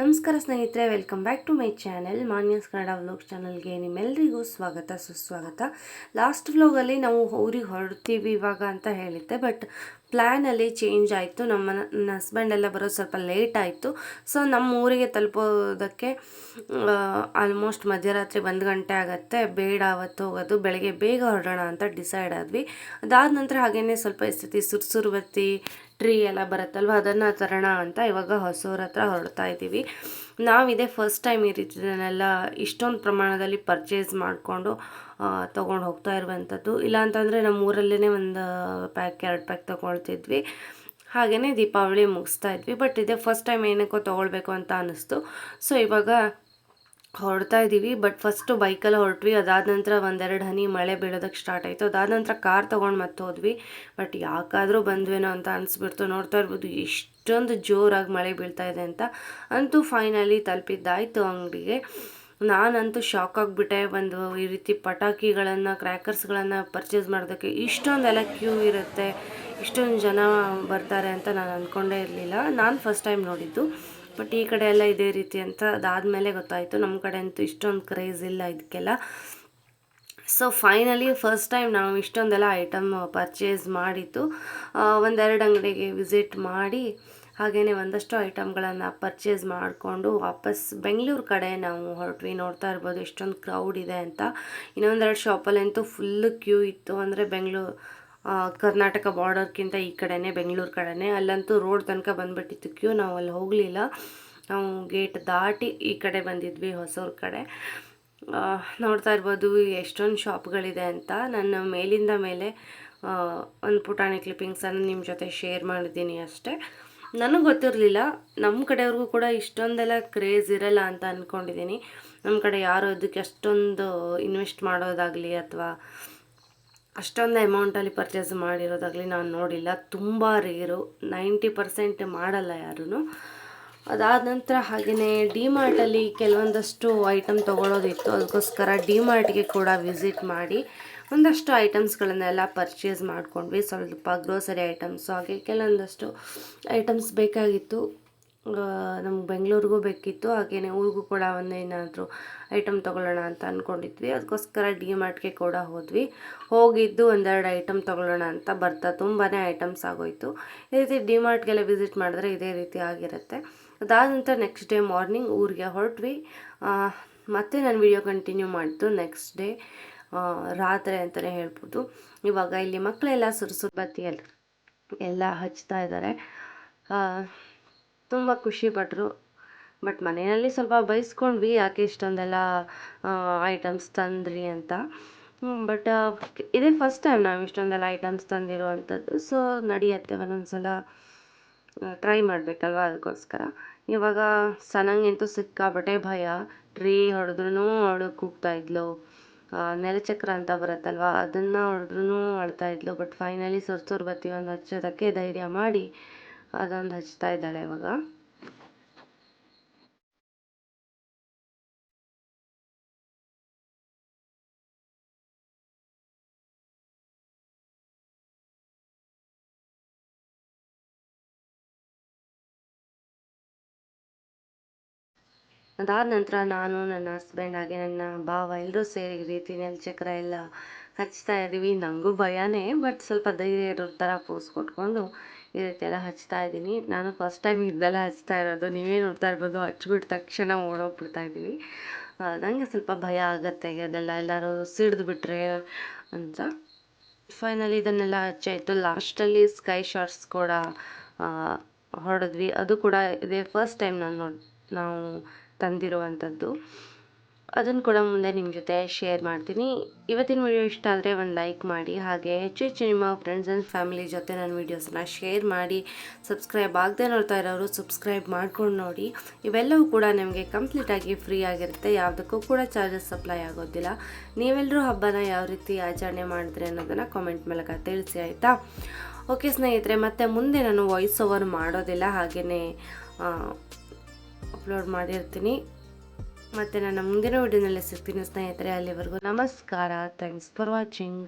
ನಮಸ್ಕಾರ ಸ್ನೇಹಿತರೆ welcome back to my channel Manya's Kannada vlog ಚಾನಲ್ಗೆ ನಿಮ್ಮೆಲ್ಲರಿಗೂ ಸ್ವಾಗತ, ಸುಸ್ವಾಗತ. ಲಾಸ್ಟ್ ವ್ಲಾಗಲ್ಲಿ ನಾವು ಊರಿಗೆ ಹೊರಡ್ತೀವಿ ಇವಾಗ ಅಂತ ಹೇಳಿದ್ದೆ ಬಟ್ ಪ್ಲ್ಯಾನಲ್ಲಿ ಚೇಂಜ್ ಆಯಿತು. ನಮ್ಮ ನನ್ನ ಹಸ್ಬೆಂಡ್ ಎಲ್ಲ ಬರೋದು ಸ್ವಲ್ಪ ಲೇಟ್ ಆಯಿತು. ಸೊ ನಮ್ಮ ಊರಿಗೆ ತಲುಪೋದಕ್ಕೆ ಆಲ್ಮೋಸ್ಟ್ ಮಧ್ಯರಾತ್ರಿ ಒಂದು ಗಂಟೆ ಆಗುತ್ತೆ. ಬೇಡ, ಅವತ್ತು ಹೋಗೋದು, ಬೆಳಗ್ಗೆ ಬೇಗ ಹೊರಡೋಣ ಅಂತ ಡಿಸೈಡ್ ಆದ್ವಿ. ಅದಾದ ನಂತರ ಹಾಗೇನೆ ಸ್ವಲ್ಪ ಎಸ್ತಿ ಸುರ್ಸುರು ಬತ್ತಿ ಟ್ರೀ ಎಲ್ಲ ಬರುತ್ತಲ್ವ, ಅದನ್ನು ತರೋಣ ಅಂತ ಇವಾಗ ಹೊಸೂರ ಹತ್ರ ಹೊರಡ್ತಾ ಇದ್ದೀವಿ ನಾವಿದೆ ಫಸ್ಟ್ ಟೈಮ್ ಈ ರೀತಿಯನ್ನೆಲ್ಲ ಇಷ್ಟೊಂದು ಪ್ರಮಾಣದಲ್ಲಿ ಪರ್ಚೇಸ್ ಮಾಡಿಕೊಂಡು ತೊಗೊಂಡು ಹೋಗ್ತಾ ಇರುವಂಥದ್ದು ಇಲ್ಲ ಅಂತಂದರೆ ನಮ್ಮ ಊರಲ್ಲೇ ಒಂದು ಪ್ಯಾಕ್ ಎರಡು ಪ್ಯಾಕ್ ತೊಗೊಳ್ತಿದ್ವಿ. ಹಾಗೆಯೇ ದೀಪಾವಳಿ ಮುಗಿಸ್ತಾ ಇದ್ವಿ. ಬಟ್ ಇದೇ ಫಸ್ಟ್ ಟೈಮ್ ಏನಕ್ಕೋ ತೊಗೊಳ್ಬೇಕು ಅಂತ ಅನ್ನಿಸ್ತು ಸೊ ಇವಾಗ ಹೊರಡ್ತಾ ಇದ್ದೀವಿ ಬಟ್ ಫಸ್ಟು ಬೈಕಲ್ಲಿ ಹೊರಟ್ವಿ. ಅದಾದ ನಂತರ ಒಂದೆರಡು ಹನಿ ಮಳೆ ಬೀಳೋದಕ್ಕೆ ಸ್ಟಾರ್ಟ್ ಆಯಿತು. ಅದಾದ ನಂತರ ಕಾರ್ ತೊಗೊಂಡು ಮತ್ತೆ ಹೋದ್ವಿ. ಬಟ್ ಯಾಕಾದರೂ ಬಂದ್ವೇನೋ ಅಂತ ಅನಿಸ್ಬಿಡ್ತು. ನೋಡ್ತಾ ಇರ್ಬೋದು ಎಷ್ಟೊಂದು ಜೋರಾಗಿ ಮಳೆ ಬೀಳ್ತಾ ಇದೆ ಅಂತ. ಅಂತೂ ಫೈನಲಿ ತಲುಪಿದ್ದಾಯಿತು ಅಂಗಡಿಗೆ. ನಾನಂತೂ ಶಾಕ್ ಆಗಿಬಿಟ್ಟೆ. ಒಂದು ಈ ರೀತಿ ಪಟಾಕಿಗಳನ್ನು ಕ್ರ್ಯಾಕರ್ಸ್ಗಳನ್ನು ಪರ್ಚೇಸ್ ಮಾಡೋದಕ್ಕೆ ಇಷ್ಟೊಂದೆಲ್ಲ ಕ್ಯೂ ಇರುತ್ತೆ. ಇಷ್ಟೊಂದು ಜನ ಬರ್ತಾರೆ ಅಂತ ನಾನು ಅಂದ್ಕೊಂಡೇ ಇರಲಿಲ್ಲ. ನಾನು ಫಸ್ಟ್ ಟೈಮ್ ನೋಡಿದ್ದು. ಬಟ್ ಈ ಕಡೆ ಎಲ್ಲ ಇದೇ ರೀತಿ ಅಂತ ಅದಾದಮೇಲೆ ಗೊತ್ತಾಯಿತು. ನಮ್ಮ ಕಡೆ ಅಂತೂ ಇಷ್ಟೊಂದು ಕ್ರೇಜ್ ಇಲ್ಲ ಇದಕ್ಕೆಲ್ಲ ಸೊ ಫೈನಲಿ ಫಸ್ಟ್ ಟೈಮ್ ನಾವು ಇಷ್ಟೊಂದೆಲ್ಲ ಐಟಮ್ ಪರ್ಚೇಸ್ ಮಾಡಿತ್ತು ಒಂದೆರಡು ಅಂಗಡಿಗೆ ವಿಸಿಟ್ ಮಾಡಿ ಹಾಗೆಯೇ ಒಂದಷ್ಟು ಐಟಮ್ಗಳನ್ನು ಪರ್ಚೇಸ್ ಮಾಡಿಕೊಂಡು ವಾಪಸ್ ಬೆಂಗಳೂರು ಕಡೆ ನಾವು ಹೊರಟ್ವಿ. ನೋಡ್ತಾ ಇರ್ಬೋದು ಎಷ್ಟೊಂದು ಕ್ರೌಡ್ ಇದೆ ಅಂತ. ಇನ್ನೊಂದೆರಡು ಶಾಪಲ್ಲಂತೂ ಫುಲ್ಲು ಕ್ಯೂ ಇತ್ತು. ಅಂದರೆ ಬೆಂಗಳೂರು ಕರ್ನಾಟಕ ಬಾರ್ಡರ್ಗಿಂತ ಈ ಕಡೆನೇ, ಬೆಂಗಳೂರು ಕಡೆನೇ, ಅಲ್ಲಂತೂ ರೋಡ್ ತನಕ ಬಂದುಬಿಟ್ಟಿತ್ತು ಕ್ಯೂ ನಾವು ಅಲ್ಲಿ ಹೋಗಲಿಲ್ಲ. ನಾವು ಗೇಟ್ ದಾಟಿ ಈ ಕಡೆ ಬಂದಿದ್ವಿ ಹೊಸೂರು ಕಡೆ. ನೋಡ್ತಾ ಇರ್ಬೋದು ಎಷ್ಟೊಂದು ಶಾಪ್ಗಳಿದೆ ಅಂತ. ನನ್ನ ಮೇಲಿಂದ ಮೇಲೆ ಒಂದು ಪುಟಾಣಿ ಕ್ಲಿಪ್ಪಿಂಗ್ಸನ್ನು ನಿಮ್ಮ ಜೊತೆ ಶೇರ್ ಮಾಡಿದ್ದೀನಿ ಅಷ್ಟೇ. ನನಗೆ ಗೊತ್ತಿರಲಿಲ್ಲ. ನಮ್ಮ ಕಡೆಯವ್ರಿಗೂ ಕೂಡ ಇಷ್ಟೊಂದೆಲ್ಲ ಕ್ರೇಜ್ ಇರಲ್ಲ ಅಂತ ಅಂದ್ಕೊಂಡಿದ್ದೀನಿ ನಮ್ಮ ಕಡೆ ಯಾರು ಅದಕ್ಕೆ ಅಷ್ಟೊಂದು ಇನ್ವೆಸ್ಟ್ ಮಾಡೋದಾಗಲಿ ಅಥವಾ ಅಷ್ಟೊಂದು ಅಮೌಂಟಲ್ಲಿ ಪರ್ಚೇಸ್ ಮಾಡಿರೋದಾಗಲಿ ನಾನು ನೋಡಿಲ್ಲ. ತುಂಬ ರೇರು ನೈಂಟಿ ಪರ್ಸೆಂಟ್ ಮಾಡಲ್ಲ ಯಾರೂ ಅದಾದ ನಂತರ ಹಾಗೆಯೇ ಡಿಮಾರ್ಟಲ್ಲಿ ಕೆಲವೊಂದಷ್ಟು ಐಟಮ್ ತೊಗೊಳೋದಿತ್ತು. ಅದಕ್ಕೋಸ್ಕರ ಡಿ ಮಾರ್ಟ್ಗೆ ಕೂಡ ವಿಸಿಟ್ ಮಾಡಿ ಒಂದಷ್ಟು ಐಟಮ್ಸ್ಗಳನ್ನೆಲ್ಲ ಪರ್ಚೇಸ್ ಮಾಡ್ಕೊಂಡ್ವಿ. ಸ್ವಲ್ಪ ಗ್ರೋಸರಿ ಐಟಮ್ಸು ಹಾಗೆ ಕೆಲವೊಂದಷ್ಟು ಐಟಮ್ಸ್ ಬೇಕಾಗಿತ್ತು. ನಮ್ಗೆ ಬೆಂಗಳೂರಿಗೂ ಬೇಕಿತ್ತು ಹಾಗೆಯೇ ಊರಿಗೂ ಕೂಡ ಒಂದೇನಾದರೂ ಐಟಮ್ ತೊಗೊಳ್ಳೋಣ ಅಂತ ಅಂದ್ಕೊಂಡಿದ್ವಿ ಅದಕ್ಕೋಸ್ಕರ ಡಿ ಮಾರ್ಟ್ಗೆ ಕೂಡ ಹೋದ್ವಿ. ಹೋಗಿದ್ದು ಒಂದೆರಡು ಐಟಮ್ ತೊಗೊಳ್ಳೋಣ ಅಂತ ಬರ್ತಾ ತುಂಬಾ ಐಟಮ್ಸ್ ಆಗೋಯಿತು. ಈ ರೀತಿ ಡಿ ಮಾರ್ಟ್ಗೆಲ್ಲ ವಿಸಿಟ್ ಮಾಡಿದ್ರೆ ಇದೇ ರೀತಿ ಆಗಿರುತ್ತೆ. ಅದಾದ ನಂತರ ನೆಕ್ಸ್ಟ್ ಡೇ ಮಾರ್ನಿಂಗ್ ಊರಿಗೆ ಹೊರಟ್ವಿ. ಮತ್ತೆ ನಾನು ವಿಡಿಯೋ ಕಂಟಿನ್ಯೂ ಮಾಡಿದ್ದು ನೆಕ್ಸ್ಟ್ ಡೇ ರಾತ್ರಿ ಅಂತಲೇ ಹೇಳ್ಬೋದು. ಇವಾಗ ಇಲ್ಲಿ ಮಕ್ಕಳೆಲ್ಲ ಸುರುಸುರು ಎಲ್ಲ ಹಚ್ತಾ ಇದ್ದಾರೆ ತುಂಬ ಖುಷಿಪಟ್ಟರು ಬಟ್ ಮನೆಯಲ್ಲಿ ಸ್ವಲ್ಪ ಬೈಸ್ಕೊಂಡ್ವಿ ಯಾಕೆ ಇಷ್ಟೊಂದೆಲ್ಲ ಐಟಮ್ಸ್ ತಂದ್ರಿ ಅಂತ. ಬಟ್ ಇದೇ ಫಸ್ಟ್ ಟೈಮ್ ನಾವು ಇಷ್ಟೊಂದೆಲ್ಲ ಐಟಮ್ಸ್ ತಂದಿರುವಂಥದ್ದು. ಸೊ ನಡೆಯುತ್ತೆ ಒಂದೊಂದ್ಸಲ ಟ್ರೈ ಮಾಡಬೇಕಲ್ವ ಅದಕ್ಕೋಸ್ಕರ. ಇವಾಗ ಸನಂಗಂತೂ ಸಿಕ್ಕಾಪಟ್ಟೆ ಭಯ. ಟ್ರೀ ಹೊಡೆದ್ರೂ ಅವಳು ಕೂಗ್ತಾ ಇದ್ಲು. ನೆಲಚಕ್ರ ಅಂತ ಬರುತ್ತಲ್ವ, ಅದನ್ನು ಹೊಡೆದ್ರೂ ಅಳ್ತಾ ಇದ್ಲು. ಬಟ್ ಫೈನಲಿ ಸುರ್ಸುರು ಬತ್ತಿ ಒಂದು ಹಚ್ಚೋದಕ್ಕೆ ಧೈರ್ಯ ಮಾಡಿ ಅದೊಂದು ಹಚ್ತಾ ಇದ್ದಾಳೆ ಇವಾಗ. ಅದಾದ ನಂತರ ನಾನು, ನನ್ನ ಹಸ್ಬೆಂಡ್ ಹಾಗೆ ನನ್ನ ಭಾವ ಎಲ್ಲರೂ ಸೇರಿ ರೀತಿ ಚಕ್ರ ಎಲ್ಲ ಹಚ್ತಾ ಇದ್ದೀವಿ. ನನಗೂ ಭಯನೇ ಬಟ್ ಸ್ವಲ್ಪ ಧೈರ್ಯ ಇರೋ ಥರ ಪೋಸ್ ಕೊಟ್ಕೊಂಡು ಈ ಹಚ್ತಾ ಇದ್ದೀನಿ. ನಾನು ಫಸ್ಟ್ ಟೈಮ್ ಇದೆಲ್ಲ ಹಚ್ತಾ ಇರೋದು. ನೀವೇ ನೋಡ್ತಾ ಇರ್ಬೋದು, ಹಚ್ಬಿಟ್ಟ ತಕ್ಷಣ ಓಡೋಗ್ಬಿಡ್ತಾ ಇದ್ದೀನಿ. ನನಗೆ ಸ್ವಲ್ಪ ಭಯ ಆಗುತ್ತೆ ಅದೆಲ್ಲ. ಎಲ್ಲರೂ ಸಿಡ್ದು ಬಿಟ್ಟರೆ ಅಂತ. ಫೈನಲಿ ಇದನ್ನೆಲ್ಲ ಹಚ್ಚಾಯಿತು ಲಾಸ್ಟಲ್ಲಿ ಸ್ಕೈ ಶಾರ್ಟ್ಸ್ ಕೂಡ ಹೊಡೆದ್ವಿ. ಅದು ಕೂಡ ಇದೇ ಫಸ್ಟ್ ಟೈಮ್ ನಾನು ನೋಡಿ, ನಾವು ತಂದಿರುವಂಥದ್ದು. ಅದನ್ನು ಕೂಡ ಮುಂದೆ ನಿಮ್ಮ ಜೊತೆ ಶೇರ್ ಮಾಡ್ತೀನಿ. ಇವತ್ತಿನ ವಿಡಿಯೋ ಇಷ್ಟ ಆದರೆ ಒಂದು ಲೈಕ್ ಮಾಡಿ, ಹಾಗೆ ಹೆಚ್ಚು ಹೆಚ್ಚು ನಿಮ್ಮ ಫ್ರೆಂಡ್ಸ್ ಆ್ಯಂಡ್ ಫ್ಯಾಮಿಲಿ ಜೊತೆ ನನ್ನ ವೀಡಿಯೋಸನ್ನ ಶೇರ್ ಮಾಡಿ ಸಬ್ಸ್ಕ್ರೈಬ್ ಆಗದೆ ನೋಡ್ತಾ ಇರೋರು ಸಬ್ಸ್ಕ್ರೈಬ್ ಮಾಡ್ಕೊಂಡು ನೋಡಿ. ಇವೆಲ್ಲವೂ ಕೂಡ ನಿಮಗೆ ಕಂಪ್ಲೀಟಾಗಿ ಫ್ರೀ ಆಗಿರುತ್ತೆ. ಯಾವುದಕ್ಕೂ ಕೂಡ ಚಾರ್ಜಸ್ ಸಪ್ಲೈ ಆಗೋದಿಲ್ಲ. ನೀವೆಲ್ಲರೂ ಹಬ್ಬನ ಯಾವ ರೀತಿ ಆಚರಣೆ ಮಾಡಿದ್ರೆ ಅನ್ನೋದನ್ನು ಕಾಮೆಂಟ್ ಮೂಲಕ ತಿಳಿಸಿ, ಆಯಿತಾ? ಓಕೆ ಸ್ನೇಹಿತರೆ, ಮತ್ತು ಮುಂದೆ ನಾನು ವಾಯ್ಸ್ ಓವರ್ ಮಾಡೋದಿಲ್ಲ ಹಾಗೆಯೇ ಅಪ್ಲೋಡ್ ಮಾಡಿರ್ತೀನಿ. ಮತ್ತು ನನ್ನ ಮುಂದಿನ ವಿಡಿಯೋನಲ್ಲಿ ಸಿಗ್ತೀನಿ ಸ್ನೇಹಿತರೆ ಅಲ್ಲಿವರೆಗೂ ನಮಸ್ಕಾರ. Thanks for watching